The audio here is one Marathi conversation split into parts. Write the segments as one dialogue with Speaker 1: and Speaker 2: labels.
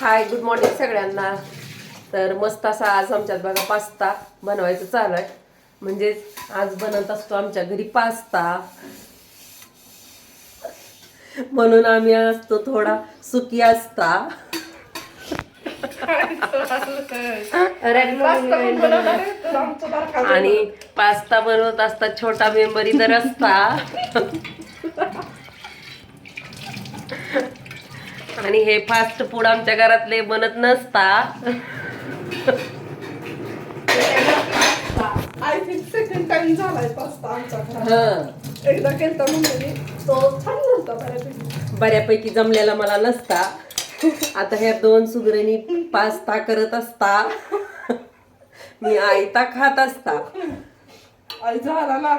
Speaker 1: हाय गुड मॉर्निंग सगळ्यांना. तर मस्त असा आज आमच्यात बघा पास्ता बनवायचं चालू आहे म्हणजेच आज बनवत असतो आमच्या घरी पास्ता. म्हणून आम्ही असतो थोडा सुकी असता. आणि पास्ता बनवत असता छोटा मेंबर इतर असता. आणि हे फास्ट फूड आमच्या घरातले बनत नसता.
Speaker 2: आय थिंक सेकंड टाइम झालाय पास्ता आमचा घरात.
Speaker 1: हं.
Speaker 2: एकदा केलता म्हणजे तो छान झालता बऱ्यापैकी.
Speaker 1: बऱ्यापैकी जमलेला मला नसता. आता ह्या दोन सुगरणी पास्ता करत असता. मी आयता खात असता.
Speaker 2: आई झाला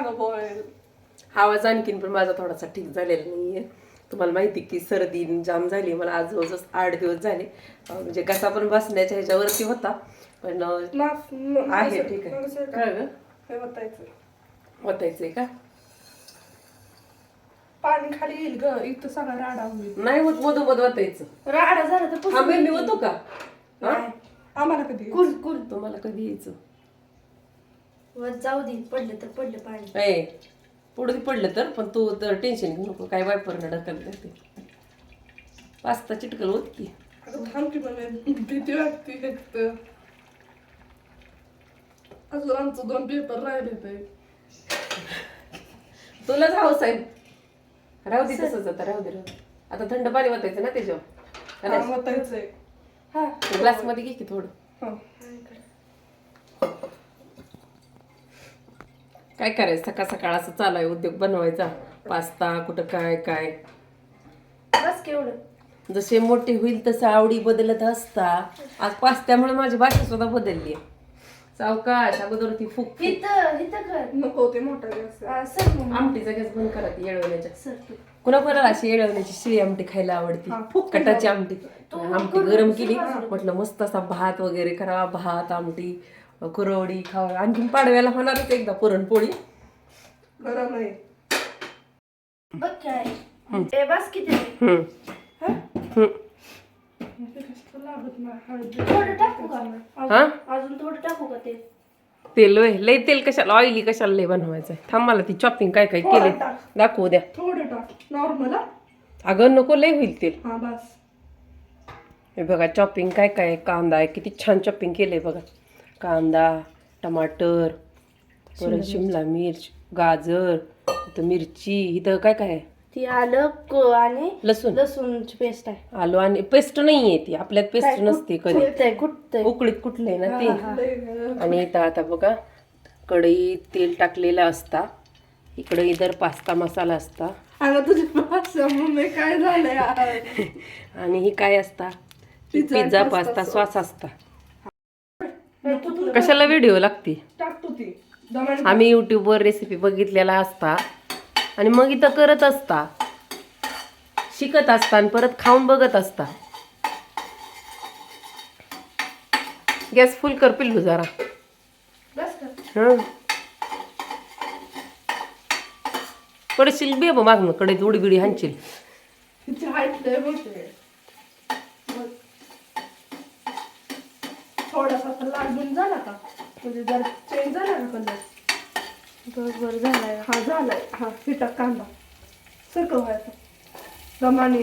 Speaker 1: आवाज आणखीन पण माझा थोडासा ठीक झालेला नाहीये. तुम्हाला माहिती की सर्दी जाम झाली. मला आज जवळजवळ आठ दिवस झाले. म्हणजे कसा पण बसण्याच्या ह्याच्यावरती होता. पण आहे ठीक आहे.
Speaker 2: का?
Speaker 1: काय
Speaker 2: पाणी खाली येईल ग. इथं सगळा राडा होईल.
Speaker 1: नाही होत मधोमध होतायचं
Speaker 2: राडा झाला तर पुसून
Speaker 1: होतो का? हा?
Speaker 2: आम्हाला कधी
Speaker 3: कुल कुल
Speaker 1: तुम्हाला कधी यायचं?
Speaker 3: जाऊ दे पडले तर पडले पाणी.
Speaker 1: ए पुढे पडलं तर पण तू तर टेन्शन घेऊ नको. काय वायपरनं ढकल ते. पास्ता चिटकल होत
Speaker 2: म्हणे भीती वाटते एक तर अजून आमचं दोन पेपर राहिले ते.
Speaker 1: तुला जाऊ साहेब. राहू दे तसंच आता राहू दे राहू. आता थंड पाणी वाटायचं ना त्याच्यावर.
Speaker 2: बतायचंय
Speaker 3: हा
Speaker 1: ग्लासमध्ये घे की थोडं
Speaker 2: हं.
Speaker 1: काय करायचं? सकाळ सकाळ असं चालू आहे. उद्योग बनवायचा. पास्ता कुठं काय काय?
Speaker 3: बस केवढं
Speaker 1: जसे मोठे होईल तसं आवडी बदलत असता. आज पास्त्यामुळे माझी भाषा सुद्धा बदलली. आहे सावकाश अगोदर ती फुक फुक.
Speaker 3: इथं इथं कर.
Speaker 2: नको ते मोठा गॅस
Speaker 1: आमटीचा गॅस बंद करा ती येळवण्याच्या.
Speaker 3: सर तू.
Speaker 1: कुणा कोणाला अशी येळवण्याची शिळी आमटी खायला आवडती?
Speaker 2: हा, फुक
Speaker 1: कटाची आमटी. आमटी गरम केली. म्हटलं मस्त असा भात वगैरे करा भात आमटी. कुरवडी खावा आणखीन पाडव्याला होणारच एकदा पुरणपोळी.
Speaker 2: गरम आहे
Speaker 3: बघ काय ए बस किती
Speaker 1: हम्म.
Speaker 3: हा?
Speaker 1: हम्म.
Speaker 2: ते कसं लागत नाही. हळद.
Speaker 3: थोडं टाकू का?
Speaker 1: हा?
Speaker 3: अजून थोडं टाकू का ते?
Speaker 1: तेल होय. लय तेल कशाला? ऑइली कशाला लय बनवायचं थांब मला ती चॉपिंग काय काय केले दाखवू द्या.
Speaker 2: थोडं टाक. नॉर्मल
Speaker 1: अगं नको लय होईल तेल.
Speaker 2: हा बस.
Speaker 1: हे बघा चॉपिंग काय काय आहे. कांदा आहे. किती छान चॉपिंग केलंय बघा. कांदा टमाटर परत शिमला मिर्च. गाजर इथं मिरची इथं काय काय? आहे?
Speaker 3: ती आलं को आणि
Speaker 1: लसूण.
Speaker 3: लसूणची पेस्ट आहे.
Speaker 1: आलू आणि पेस्ट नाहीये ती. आपल्यात पेस्ट नसते कधी.
Speaker 3: कुठतंय कुठतंय
Speaker 1: उकळीत कुठले ना ते. आणि इथं आता बघा कढईत तेल टाकलेलं असता. इकडं इधर पास्ता मसाला असता.
Speaker 2: अगं तुझी भाषा मम्मी काय झालंय आज?
Speaker 1: आणि ही काय असता?
Speaker 2: पिझ्झा पास्ता
Speaker 1: सॉस असता. कशाला व्हिडिओ लागते?
Speaker 2: तू.
Speaker 1: आम्ही युट्यूबवर रेसिपी बघितलेला असता. आणि मग इथं करत असता. शिकत असता आणि परत खाऊन बघत असता. गॅस फुल कर पिल्लू जरा.
Speaker 3: बस
Speaker 1: हं. पडशील बे मागणं कडे उडी बिडी हाणशील.
Speaker 2: तिची हाईट लय मोठी मग थोडासा आता लागून झाला का? म्हणजे जर चेंज झाला ना कलर
Speaker 3: बरोबर झालाय.
Speaker 2: हा झालाय. हा पिठा कांदा. सरकव व्हायचा. दमाने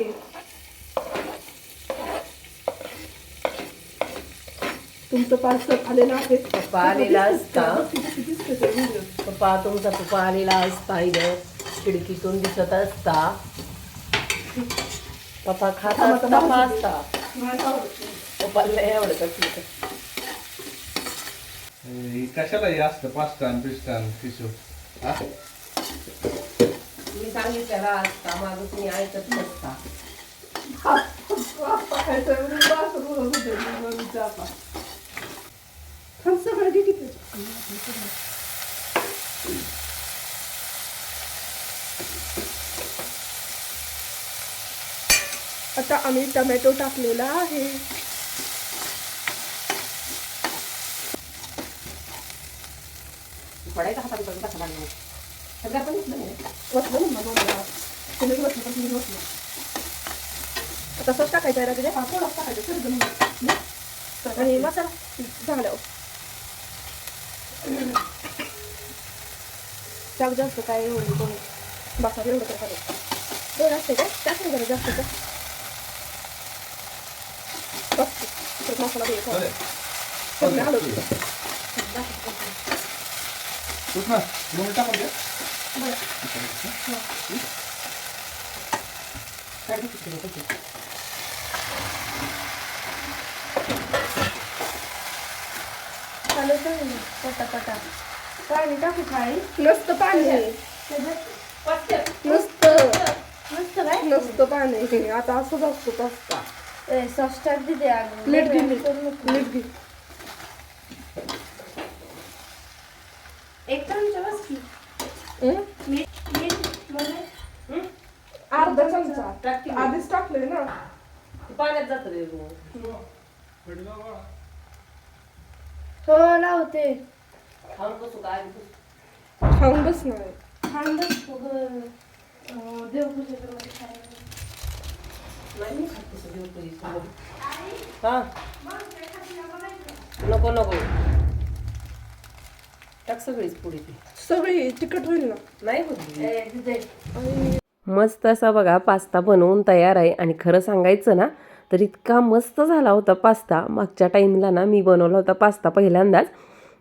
Speaker 2: तुमचं पार्सल आलेलं आहे.
Speaker 1: पप्पा आलेला असता. पप्पा तुमचा पप्पा आलेला असता इथं. खिडकीतून दिसत असता. पप्पा खात असता पप्पा. पप्पाला लय आवडत असली
Speaker 4: हे कशाला हे असतं पास्तान पिस्तान किशो हा
Speaker 1: मी सांगितलेला असता माझं तुम्ही ऐकत नसता
Speaker 2: आता आम्ही टमॅटो टाकलेला आहे
Speaker 1: पडायचा हातात करून कसा लागला सगळं पण इथलं नाही.
Speaker 2: बसलं ना मग मला. तुम्ही बसलं का तुम्ही बसलं आता सॉस टाकायचा आहे ना हा थोडाच टाकायचा. सर्जन आणि मसाला. झाल्यावर शाक जास्त काय एवढं कोणी बासा एवढं तर करायचं दोन असते काय टाक ना जरा जास्त का? मसाला दे थोडा.
Speaker 4: अरे,
Speaker 2: सगळं हलवून दे.
Speaker 4: तूच ना टाकून
Speaker 3: पटापटा
Speaker 2: पाणी टाकू खाई नुसतं पाणी. नुसतं
Speaker 3: मस्त. काय?
Speaker 2: नुसतं पाणी आता असंच असतो पास्ता
Speaker 3: ए, सॉस टाक दे अगं.
Speaker 2: प्लेट घे. मीठ घे
Speaker 3: एक चमचा बस की
Speaker 2: हं?
Speaker 3: मीठ मीठमध्ये
Speaker 2: अर्धा चमचा
Speaker 1: टाक की मीठ.
Speaker 2: आधीच टाकलंय ना
Speaker 1: पाण्यात जातं रे
Speaker 3: हो लावते.
Speaker 1: खाऊन बसू काय
Speaker 2: खाऊन
Speaker 3: बस.
Speaker 1: नाही खात तसं देवपूजेचं. हा? नको नको. टाक सगळीच पुढे ती.
Speaker 2: सगळी तिखट होईल ना?
Speaker 1: नाही होत. मस्त असा बघा पास्ता बनवून तयार आहे. आणि खरं सांगायचं ना तर इतका मस्त झाला होता पास्ता. मागच्या टाईमला ना मी बनवला होता पास्ता पहिल्यांदाच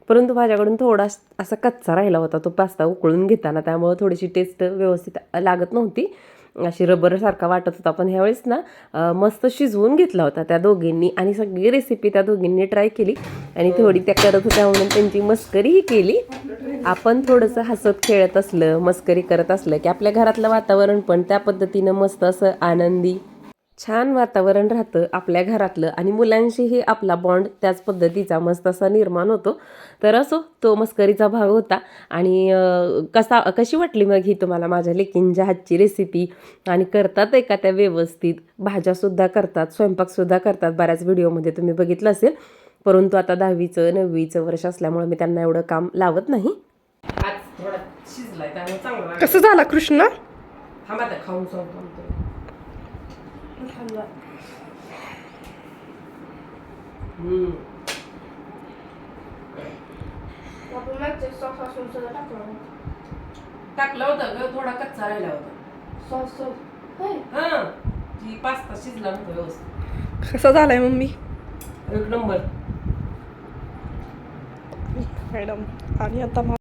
Speaker 1: परंतु माझ्याकडून थोडा असा कच्चा राहिला होता तो पास्ता उकळून घेताना. त्यामुळं थोडीशी टेस्ट व्यवस्थित लागत नव्हती. अशी रबरसारखा वाटत होता. पण ह्यावेळेस ना मस्त शिजवून घेतला होता त्या दोघींनी. आणि सगळी रेसिपी त्या दोघींनी ट्राय केली. आणि थोडी त्या करत होत्या म्हणून त्यांची मस्करीही केली. आपण थोडंसं हसत खेळत असलं मस्करी करत असलं की आपल्या घरातलं वातावरण पण त्या पद्धतीनं मस्त असं आनंदी छान वातावरण राहतं आपल्या घरातलं आणि मुलांशीही आपला बॉन्ड त्याच पद्धतीचा मस्त असा निर्माण होतो. तर असो तो मस्करीचा भाग होता. आणि कसा कशी वाटली मग ही तुम्हाला माझ्या लेकींच्या हातची रेसिपी आणि करतात आहे का त्या व्यवस्थित? भाज्यासुद्धा करतात स्वयंपाकसुद्धा करतात. बऱ्याच व्हिडिओमध्ये तुम्ही बघितलं असेल. परंतु आता दहावीचं नववीचं वर्ष असल्यामुळे मी त्यांना एवढं काम लावत नाही. आज थोडा शिजलाय त्यामुळे चांगला
Speaker 2: कसं झाला कृष्ण?
Speaker 1: खाऊन सांगतो
Speaker 3: थांबा.
Speaker 1: हम्म.
Speaker 3: आपण मागच्या सॉस असून सुद्धा टाकलं
Speaker 1: होतं ग थोडा कच्चा राहिला होता.
Speaker 3: सॉस
Speaker 1: हा ती पास्ता शिजला नव्हता व्यवस्थित.
Speaker 2: कसा झालाय मम्मी?
Speaker 1: एक नंबर.
Speaker 2: मॅडम आणि आता